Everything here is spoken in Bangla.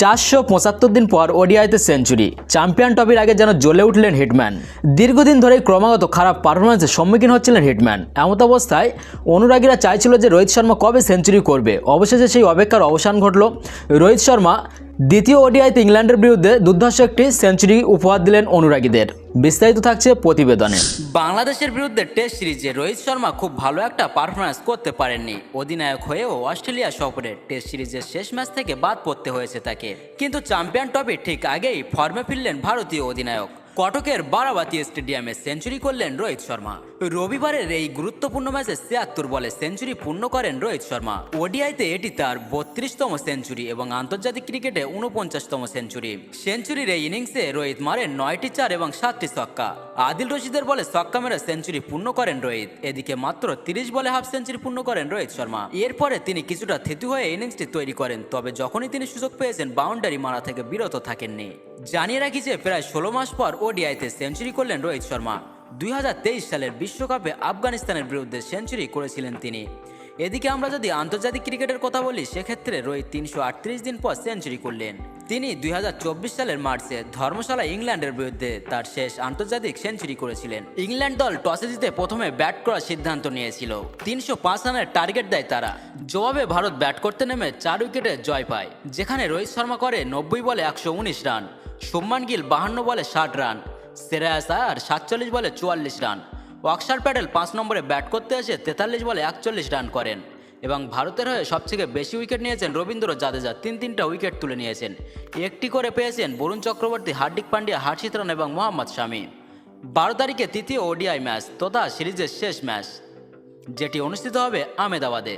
চারশো পঁচাত্তর দিন পর ওডিআইতে সেঞ্চুরি। চ্যাম্পিয়ন ট্রফির আগে যেন জ্বলে উঠলেন হিটম্যান। দীর্ঘদিন ধরেই ক্রমাগত খারাপ পারফরমেন্সের সম্মুখীন হচ্ছিলেন হিটম্যান। এমত অবস্থায় অনুরাগীরা চাইছিল যে রোহিত শর্মা কবে সেঞ্চুরি করবে। অবশেষে সেই অপেক্ষার অবসান ঘটল। রোহিত শর্মা দ্বিতীয় ওডিআইতে ইংল্যান্ডের বিরুদ্ধে দুর্ধর্ষ একটি সেঞ্চুরি উপহার দিলেন অনুরাগীদের। বিস্তারিত থাকছে প্রতিবেদনে। বাংলাদেশের বিরুদ্ধে টেস্ট সিরিজে রোহিত শর্মা খুব ভালো একটা পারফরমেন্স করতে পারেননি। অধিনায়ক হয়েও অস্ট্রেলিয়া সফরে টেস্ট সিরিজের শেষ ম্যাচ থেকে বাদ পড়তে হয়েছে তাকে। কিন্তু চ্যাম্পিয়ন ট্রফি ঠিক আগেই ফর্মে ফিরলেন ভারতীয় অধিনায়ক। কটকের বারাবাতি স্টেডিয়ামে সেঞ্চুরি করলেন রোহিত শর্মা। রবিবারের এই গুরুত্বপূর্ণ ম্যাচে ছিয়াত্তর বলে সেঞ্চুরি পূর্ণ করেন রোহিত শর্মা। ওডিআইতে এটি তার বত্রিশতম সেঞ্চুরি এবং আন্তর্জাতিক ক্রিকেটে উনপঞ্চাশতম সেঞ্চুরি। সেঞ্চুরির এই ইনিংসে রোহিত মারেন নয়টি চার এবং সাতটি ছক্কা। আদিল রশিদের বলে ছক্কা মেরে সেঞ্চুরি পূর্ণ করেন রোহিত। এদিকে মাত্র তিরিশ বলে হাফ সেঞ্চুরি পূর্ণ করেন রোহিত শর্মা। এরপরে তিনি কিছুটা থেতু হয়ে ইনিংসটি তৈরি করেন, তবে যখনই তিনি সুযোগ পেয়েছেন, বাউন্ডারি মারা থেকে বিরত থাকেননি। জানিয়ে রাখি যে প্রায় ষোলো মাস পর ওডিআইতে সেঞ্চুরি করলেন রোহিত শর্মা। দুই হাজার তেইশ সালের বিশ্বকাপে আফগানিস্তানের বিরুদ্ধে সেঞ্চুরি করেছিলেন তিনি। এদিকে আমরা যদি আন্তর্জাতিক ক্রিকেটের কথা বলি, সেক্ষেত্রে রোহিত তিনশো আটত্রিশ দিন পর সেঞ্চুরি করলেন। তিনি দুই হাজার চব্বিশ সালের মার্চে ধর্মশালা ইংল্যান্ডের বিরুদ্ধে তার শেষ আন্তর্জাতিক সেঞ্চুরি করেছিলেন। ইংল্যান্ড দল টসে জিতে প্রথমে ব্যাট করার সিদ্ধান্ত নিয়েছিল। তিনশো পাঁচ রানের টার্গেট দেয় তারা। জবাবে ভারত ব্যাট করতে নেমে চার উইকেটে জয় পায়। যেখানে রোহিত শর্মা করে নব্বই বলে একশো উনিশ রান। শুভমান গিল বাহান্ন বলে ষাট রান। শ্রেয়াস আর সাতচল্লিশ বলে চুয়াল্লিশ রান। অক্সার প্যাটেল পাঁচ নম্বরে ব্যাট করতে এসে তেতাল্লিশ বলে একচল্লিশ রান করেন এবং ভারতের হয়ে সবথেকে বেশি উইকেট নিয়েছেন রবীন্দ্র জাদেজা। তিন তিনটা উইকেট তুলে নিয়েছেন। একটি করে পেয়েছেন বরুণ চক্রবর্তী, হার্দিক পান্ডিয়া হার্ষিত রান এবং মোহাম্মদ শামি। বারো তারিখে তৃতীয় ওডিআই ম্যাচ, তথা সিরিজের শেষ ম্যাচ, যেটি অনুষ্ঠিত হবে আমেদাবাদে